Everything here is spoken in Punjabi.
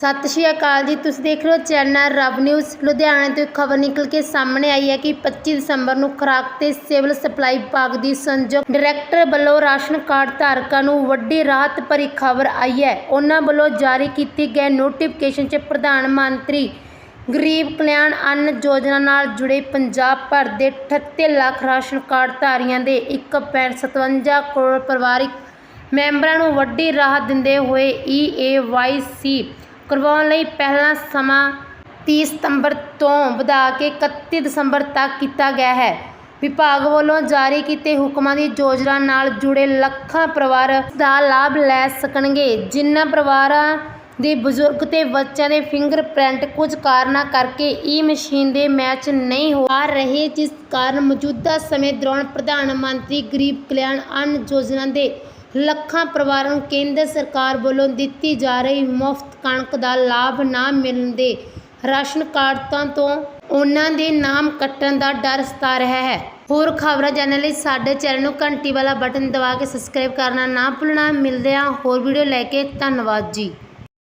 ਸਤਿ ਸ਼੍ਰੀ ਅਕਾਲ ਜੀ। ਤੁਸੀਂ ਦੇਖ ਰਹੇ ਹੋ ਚੈਨਲ ਰਬ ਨਿਊਜ਼। ਲੁਧਿਆਣਾ ਤੋਂ ਇੱਕ ਖਬਰ ਨਿਕਲ ਕੇ ਸਾਹਮਣੇ ਆਈ ਹੈ ਕਿ 25 ਦਸੰਬਰ ਨੂੰ ਖੁਰਾਕ ਤੇ ਸਿਵਲ ਸਪਲਾਈ ਵਿਭਾਗ ਦੀ ਸੰਯੁਕਤ ਡਾਇਰੈਕਟਰ ਵੱਲੋਂ ਰਾਸ਼ਨ ਕਾਰਡ ਧਾਰਕਾਂ ਨੂੰ ਵੱਡੀ ਰਾਹਤ ਭਰੀ ਖਬਰ ਆਈ ਹੈ। ਉਹਨਾਂ ਵੱਲੋਂ ਜਾਰੀ ਕੀਤੀ ਗਏ ਨੋਟੀਫਿਕੇਸ਼ਨ 'ਚ ਪ੍ਰਧਾਨ ਮੰਤਰੀ ਗਰੀਬ ਕਲਿਆਣ ਅੰਨ ਯੋਜਨਾ ਨਾਲ ਜੁੜੇ ਪੰਜਾਬ ਭਰ ਦੇ 38 ਲੱਖ ਰਾਸ਼ਨ ਕਾਰਡ ਧਾਰੀਆਂ ਦੇ 1.57 ਕਰੋੜ ਪਰਿਵਾਰਿਕ ਮੈਂਬਰਾਂ ਨੂੰ ਵੱਡੀ ਰਾਹਤ ਦਿੰਦੇ ਹੋਏ ਈਏਵਾਈਸੀ ਕਰਵਾਉਣ ਲਈ ਪਹਿਲਾ ਸਮਾਂ ਤੀਹ ਸਤੰਬਰ ਤੋਂ ਵਧਾ ਕੇ 31 ਦਸੰਬਰ ਤੱਕ ਕੀਤਾ ਗਿਆ ਹੈ। ਵਿਭਾਗ ਵੱਲੋਂ ਜਾਰੀ ਕੀਤੇ ਹੁਕਮਾਂ ਦੀ ਯੋਜਨਾ ਨਾਲ ਜੁੜੇ ਲੱਖਾਂ ਪਰਿਵਾਰ ਦਾ ਲਾਭ ਲੈ ਸਕਣਗੇ, ਜਿਨ੍ਹਾਂ ਪਰਿਵਾਰਾਂ ਦੇ ਬਜ਼ੁਰਗ ਤੇ ਬੱਚਿਆਂ ਦੇ ਫਿੰਗਰਪ੍ਰਿੰਟ ਕੁਝ ਕਾਰਨਾਂ ਕਰਕੇ ਈ ਮਸ਼ੀਨ ਦੇ ਮੈਚ ਨਹੀਂ ਹੋ ਰਹੇ, ਜਿਸ ਕਾਰਨ ਮੌਜੂਦਾ ਸਮੇਂ ਦੌਰਾਨ ਪ੍ਰਧਾਨ ਮੰਤਰੀ ਗਰੀਬ ਕਲਿਆਣ ਅੰਨ ਯੋਜਨਾ ਦੇ ਲੱਖਾਂ ਪਰਿਵਾਰਾਂ ਨੂੰ ਕੇਂਦਰ ਸਰਕਾਰ ਵੱਲੋਂ ਦਿੱਤੀ ਜਾ ਰਹੀ ਮੁਫਤ ਕਣਕ ਦਾ ਲਾਭ ਨਾ ਮਿਲਣ ਦੇ ਰਾਸ਼ਨ ਕਾਰਡਾਂ ਤੋਂ ਉਹਨਾਂ ਦੇ ਨਾਮ ਕੱਟਣ ਦਾ ਡਰ ਸਤਾ ਰਿਹਾ ਹੈ। ਹੋਰ ਖਬਰਾਂ ਜਾਣਨ ਲਈ ਸਾਡੇ ਚੈਨਲ ਨੂੰ ਘੰਟੀ ਵਾਲਾ ਬਟਨ ਦਬਾ ਕੇ ਸਬਸਕ੍ਰਾਈਬ ਕਰਨਾ ਨਾ ਭੁੱਲਣਾ। ਮਿਲਦੇ ਹਾਂ ਹੋਰ ਵੀਡੀਓ ਲੈ ਕੇ। ਧੰਨਵਾਦ ਜੀ।